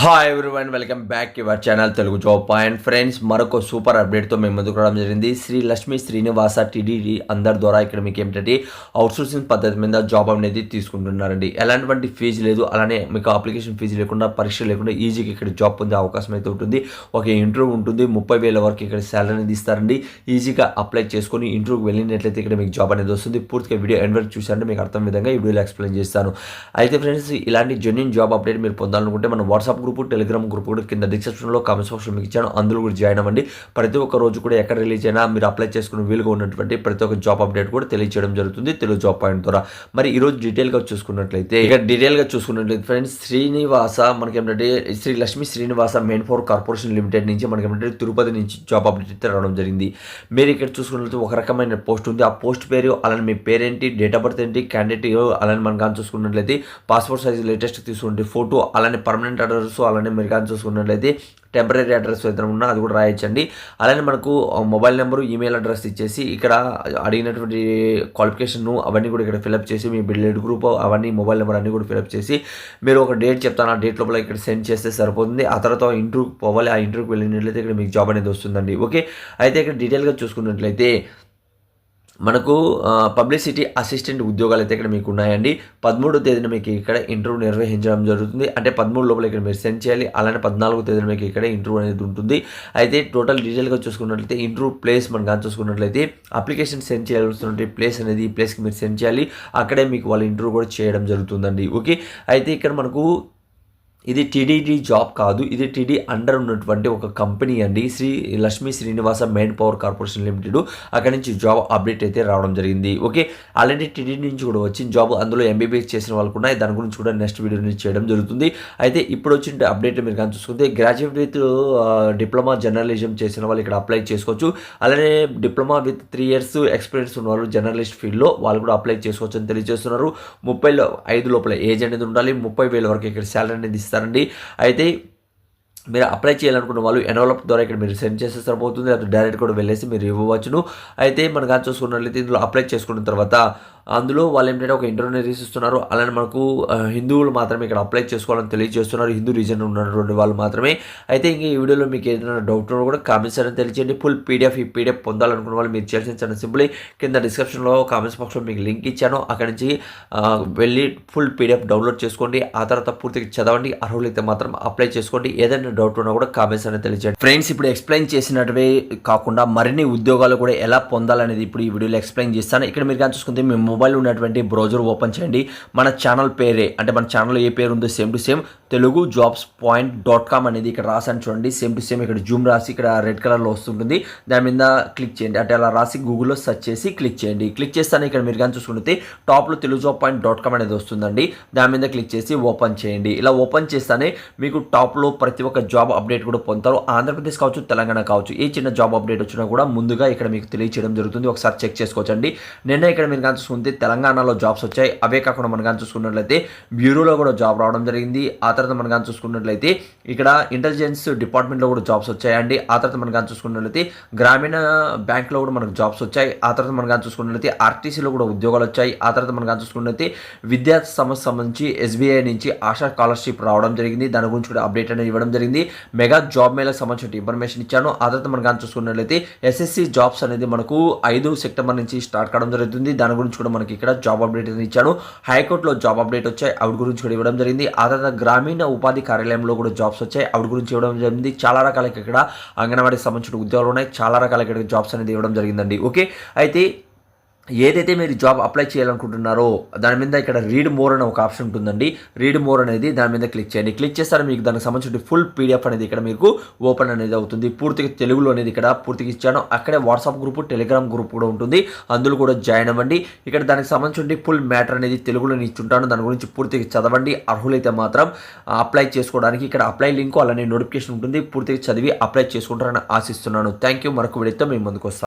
Hi everyone welcome back your channel Telugu job point friends మరొక super అప్డేట్తో మేము ముందుకు రావడం జరిగింది. శ్రీ లక్ష్మి శ్రీనివాస టీడీడీ అందరి ద్వారా ఇక్కడ మీకు ఏమిటంటే అవుట్సోర్సింగ్ పద్ధతి మీద జాబ్ అనేది తీసుకుంటున్నారండి. ఎలాంటి ఫీజు లేదు అలానే మీకు అప్లికేషన్ ఫీజు లేకుండా పరీక్ష లేకుండా ఈజీగా ఇక్కడ జాబ్ పొందే అవకాశం అయితే ఉంటుంది. ఒక ఇంటర్వ్యూ ఉంటుంది ముప్పై వేల వరకు ఇక్కడ శాలరీ అనేది ఇస్తారండి. ఈజీగా అప్లై చేసుకొని ఇంటర్వ్యూకి వెళ్ళినట్లయితే ఇక్కడ మీకు జాబ్ అనేది వస్తుంది. పూర్తిగా వీడియో ఎండ్ వరకు చూసారంటే మీకు అర్థం విధంగా ఈ వీడియోలో ఎక్స్ప్లెయిన్ చేస్తాను. అయితే ఫ్రెండ్స్ ఇలాంటి జెన్యున్ జాబ్ అప్డేట్ మీరు పొందాలనుకుంటే మన వాట్సాప్ గ్రూప్ టెలిగ్రామ్ గ్రూప్ కూడా కింద డిస్క్రిప్షన్లో కామెంట్స్ బాక్స్లో మీకు ఇచ్చాను. అందులో కూడా జాయిన్ అవ్వండి. ప్రతి ఒక్క రోజు కూడా ఎక్కడ రిలీజ్ అయినా మీరు అప్లై చేసుకుని వీలుగా ఉన్నటువంటి ప్రతి ఒక్క జాబ్ అప్డేట్ కూడా తెలియజేయడం జరుగుతుంది తెలుగు జాబ్ పాయింట్ ద్వారా. మరి ఈరోజు డీటెయిల్గా చూసుకున్నట్లయితే ఇక డీటెయిల్గా చూసుకున్నట్లయితే ఫ్రెండ్స్ శ్రీనివాస మనకి ఏంటంటే Sri Lakshmi Srinivasa manpower corporation limited నుంచి మనకి ఏంటంటే తిరుపతి నుంచి జాబ్ అప్డేట్ అయితే రావడం జరిగింది. మీరు ఇక్కడ చూసుకున్నట్లయితే ఒక రకమైన పోస్ట్ ఉంది. ఆ పోస్ట్ పేరు అలానే మీ పేరేంటి డేట్ ఆఫ్ బర్త్ ఏంటి క్యాండిడేట్ అలానే మనం కానీ చూసుకున్నట్లయితే పాస్పోర్ట్ సైజ్ లేటెస్ట్ తీసుకుంటే ఫోటో అలానే పర్మనెంట్ అడ్రస్ అలానే మీరు కానీ చూసుకున్నట్లయితే టెంపరీ అడ్రస్ ఏదైనా ఉన్నా అది కూడా రాయొచ్చండి. అలానే మనకు మొబైల్ నెంబరు ఈమెయిల్ అడ్రస్ ఇచ్చేసి ఇక్కడ అడిగినటువంటి క్వాలిఫికేషన్ అవన్నీ కూడా ఇక్కడ ఫిలప్ చేసి మీ బిల్డ్ గ్రూప్ అవన్నీ మొబైల్ నెంబర్ అన్నీ కూడా ఫిలప్ చేసి మీరు ఒక డేట్ చెప్తాను. ఆ డేట్ లోపల ఇక్కడ సెండ్ చేస్తే సరిపోతుంది. ఆ తర్వాత ఇంటర్వ్యూకి పోవాలి. ఆ ఇంటర్వ్యూకి వెళ్ళినట్లయితే ఇక్కడ మీకు జాబ్ అనేది వస్తుందండి. ఓకే? అయితే ఇక్కడ డీటెయిల్గా చూసుకున్నట్లయితే మనకు పబ్లిసిటీ అసిస్టెంట్ ఉద్యోగాలు అయితే ఇక్కడ మీకు ఉన్నాయండి పదమూడో తేదీన మీకు ఇక్కడ ఇంటర్వ్యూ నిర్వహించడం జరుగుతుంది. అంటే పదమూడు లోపల ఇక్కడ మీరు సెండ్ చేయాలి. అలానే పద్నాలుగో తేదీన మీకు ఇక్కడ ఇంటర్వ్యూ అనేది ఉంటుంది. అయితే టోటల్ డీటెయిల్గా చూసుకున్నట్లయితే ఇంటర్వ్యూ ప్లేస్ మనం కానీ చూసుకున్నట్లయితే అప్లికేషన్ సెండ్ చేయాల్సిన ప్లేస్ అనేది ఈ ప్లేస్కి మీరు సెండ్ చేయాలి. అక్కడే మీకు వాళ్ళ ఇంటర్వ్యూ కూడా చేయడం జరుగుతుందండి. ఓకే? అయితే ఇక్కడ మనకు ఇది టీడీడీ జాబ్ కాదు ఇది టీడీ అండర్ ఉన్నటువంటి ఒక కంపెనీ అండి. Sri Lakshmi Srinivasa manpower corporation limited అక్కడ నుంచి జాబ్ అప్డేట్ అయితే రావడం జరిగింది. ఓకే ఆల్రెడీ టీడీ నుంచి కూడా వచ్చిన జాబ్ అందులో ఎంబీబీఎస్ చేసిన వాళ్ళు కూడా దాని గురించి కూడా నెక్స్ట్ వీడియో నుంచి చేయడం జరుగుతుంది. అయితే ఇప్పుడు వచ్చిన అప్డేట్ మీరు కానీ చూసుకుంటే గ్రాడ్యుయేట్ విత్ డిప్లొమా జర్నలిజం చేసిన వాళ్ళు ఇక్కడ అప్లై చేసుకోవచ్చు. అలానే diploma with three years experience ఉన్న వాళ్ళు జర్నలిస్ట్ ఫీల్డ్లో వాళ్ళు కూడా అప్లై చేసుకోవచ్చు అని తెలియజేస్తున్నారు. ముప్పై ఐదు లోపల ఏజ్ అనేది ఉండాలి. ముప్పై వేల వరకు ఇక్కడ శాలరీ అనేది ఇస్తారు. ఇస్తారండి అయితే మీరు అప్లై చేయాలనుకున్న వాళ్ళు ఎన్వలప్ ద్వారా ఇక్కడ మీరు సెండ్ చేస్తే సరిపోతుంది లేకపోతే డైరెక్ట్ కూడా వెళ్ళేసి మీరు ఇవ్వవచ్చును. అయితే మనకు చూసుకున్నట్లయితే ఇందులో అప్లై చేసుకున్న తర్వాత అందులో వాళ్ళు ఏంటంటే ఒక ఇంటర్వ్యూ ఇస్తున్నారు అలానే మనకు హిందువులు మాత్రమే ఇక్కడ అప్లై చేసుకోవాలని తెలియజేస్తున్నారు. హిందూ రీజన్ ఉన్నటువంటి వాళ్ళు మాత్రమే. అయితే ఇంక ఈ వీడియోలో మీకు ఏదైనా డౌట్ ఉన్నా కూడా కామెంట్స్ అని తెలియజేయండి ఫుల్ పీడిఎఫ్ ఈ పీడిఎఫ్ పొందాలనుకున్న వాళ్ళు మీరు చేయాల్సిన చాలా సింపుల్ కింద డిస్క్రిప్షన్లో కామెంట్స్ బాక్స్లో మీకు లింక్ ఇచ్చాను. అక్కడి నుంచి వెళ్ళి ఫుల్ పీడిఎఫ్ డౌన్లోడ్ చేసుకోండి. ఆ తర్వాత పూర్తిగా చదవండి. అర్హులైతే మాత్రం అప్లై చేసుకోండి. ఏదైనా డౌట్ ఉన్నా కూడా కామెంట్స్ అనేది తెలియజేయండి ఫ్రెండ్స్ ఇప్పుడు ఎక్స్ప్లెయిన్ చేసినట్టువే కాకుండా మరిన్ని ఉద్యోగాలు కూడా ఎలా పొందాలనేది ఇప్పుడు ఈ వీడియోలో ఎక్స్ప్లెయిన్ చేస్తాను. ఇక్కడ మీరు కానీ చూసుకుంటే మేము మొబైల్ ఉన్నటువంటి బ్రౌజర్ ఓపెన్ చేయండి. మన ఛానల్ పేరే అంటే మన ఛానల్ ఏ పేరు ఉందో same to same Telugu jobs point dot com అనేది ఇక్కడ రాసాను చూడండి. సేమ్ టు సేమ్ ఇక్కడ జూమ్ రాసి ఇక్కడ రెడ్ కలర్లో వస్తుంటుంది. దాని మీద క్లిక్ చేయండి. అంటే అలా రాసి గూగుల్లో సెర్చ్ చేసి క్లిక్ చేయండి. క్లిక్ చేస్తాను ఇక్కడ మీరు కానీ చూసుకుంటే టాప్లో Telugu job point dot com అనేది వస్తుందండి. దాని మీద క్లిక్ చేసి ఓపెన్ చేయండి. ఇలా ఓపెన్ చేస్తానే మీకు టాప్లో ప్రతి ఒక్క జాబ్ అప్డేట్ కూడా పొందుతారు. ఆంధ్రప్రదేశ్ కావచ్చు తెలంగాణ కావచ్చు ఏ చిన్న జాబ్ అప్డేట్ వచ్చినా కూడా ముందుగా ఇక్కడ మీకు తెలియచేయడం జరుగుతుంది. ఒకసారి చెక్ చేసుకోవచ్చండి. నిన్న ఇక్కడ మీరు కానీ ఉంది తెలంగాణలో జాబ్స్ వచ్చాయి. అవే కాకుండా మనం కానీ చూసుకున్నట్లయితే బ్యూరోలో కూడా జాబ్ రావడం జరిగింది. ఆ తర్వాత మనం కానీ చూసుకున్నట్లయితే ఇక్కడ ఇంటెలిజెన్స్ డిపార్ట్మెంట్లో కూడా జాబ్స్ వచ్చాయండి. ఆ తర్వాత మనం కానీ చూసుకున్నట్లయితే గ్రామీణ బ్యాంక్లో కూడా మనకు జాబ్స్ వచ్చాయి. ఆ తర్వాత మనం కానీ చూసుకున్నట్లయితే ఆర్టీసీలో కూడా ఉద్యోగాలు వచ్చాయి. ఆ తర్వాత మనం కానీ చూసుకున్నట్లయితే విద్యా సంస్థ సంబంధించి ఎస్బీఐ నుంచి ఆశా స్కాలర్షిప్ రావడం జరిగింది. దాని గురించి కూడా అప్డేట్ అనేది ఇవ్వడం జరిగింది. మెగా జాబ్ మేళకు సంబంధించిన ఇన్ఫర్మేషన్ ఇచ్చాను. ఆ తర్వాత మనం కానీ చూసుకున్నట్లయితే ఎస్ఎస్సి జాబ్స్ అనేది మనకు ఐదు సెప్టెంబర్ నుంచి స్టార్ట్ కావడం జరుగుతుంది. దాని గురించి కూడా మనకి ఇక్కడ జాబ్ అప్డేట్ అనేది ఇచ్చాను హైకోర్టులో జాబ్ అప్డేట్ వచ్చాయి. ఆవిడ గురించి కూడా ఇవ్వడం జరిగింది. ఆ తర్వాత గ్రామీణ ఉపాధి కార్యాలయంలో కూడా జాబ్స్ వచ్చాయి. ఆవిడ గురించి ఇవ్వడం జరిగింది. చాలా రకాలకి ఇక్కడ అంగన్వాడీకి సంబంధించిన ఉద్యోగాలు ఉన్నాయి. చాలా రకాల ఇక్కడ జాబ్స్ అనేది ఇవ్వడం జరిగిందండి. ఓకే? అయితే ఏదైతే మీరు జాబ్ అప్లై చేయాలనుకుంటున్నారో దాని మీద ఇక్కడ రీడ్ మోర్ అనే ఒక ఆప్షన్ ఉంటుందండి. రీడ్ మోర్ అనేది దాని మీద క్లిక్ చేయండి. క్లిక్ చేస్తారు మీకు దానికి సంబంధించిన ఫుల్ పీడిఎఫ్ అనేది ఇక్కడ మీకు ఓపెన్ అనేది అవుతుంది. పూర్తిగా తెలుగులో అనేది ఇక్కడ పూర్తిగా ఇచ్చాను. అక్కడే వాట్సాప్ గ్రూప్ టెలిగ్రామ్ గ్రూప్ కూడా ఉంటుంది. అందులో కూడా జాయిన్ అవ్వండి. ఇక్కడ దానికి సంబంధించిన ఫుల్ మ్యాటర్ అనేది తెలుగులో ఇచ్చుంటాను. దాని గురించి పూర్తిగా చదవండి. అర్హులైతే మాత్రం అప్లై చేసుకోవడానికి ఇక్కడ అప్లై లింక్ అలానే నోటిఫికేషన్ ఉంటుంది. పూర్తిగా చదివి అప్లై చేసుకుంటారని ఆశిస్తున్నాను. థ్యాంక్ యూ మరొక వీడియోతో మేము ముందుకు వస్తాం.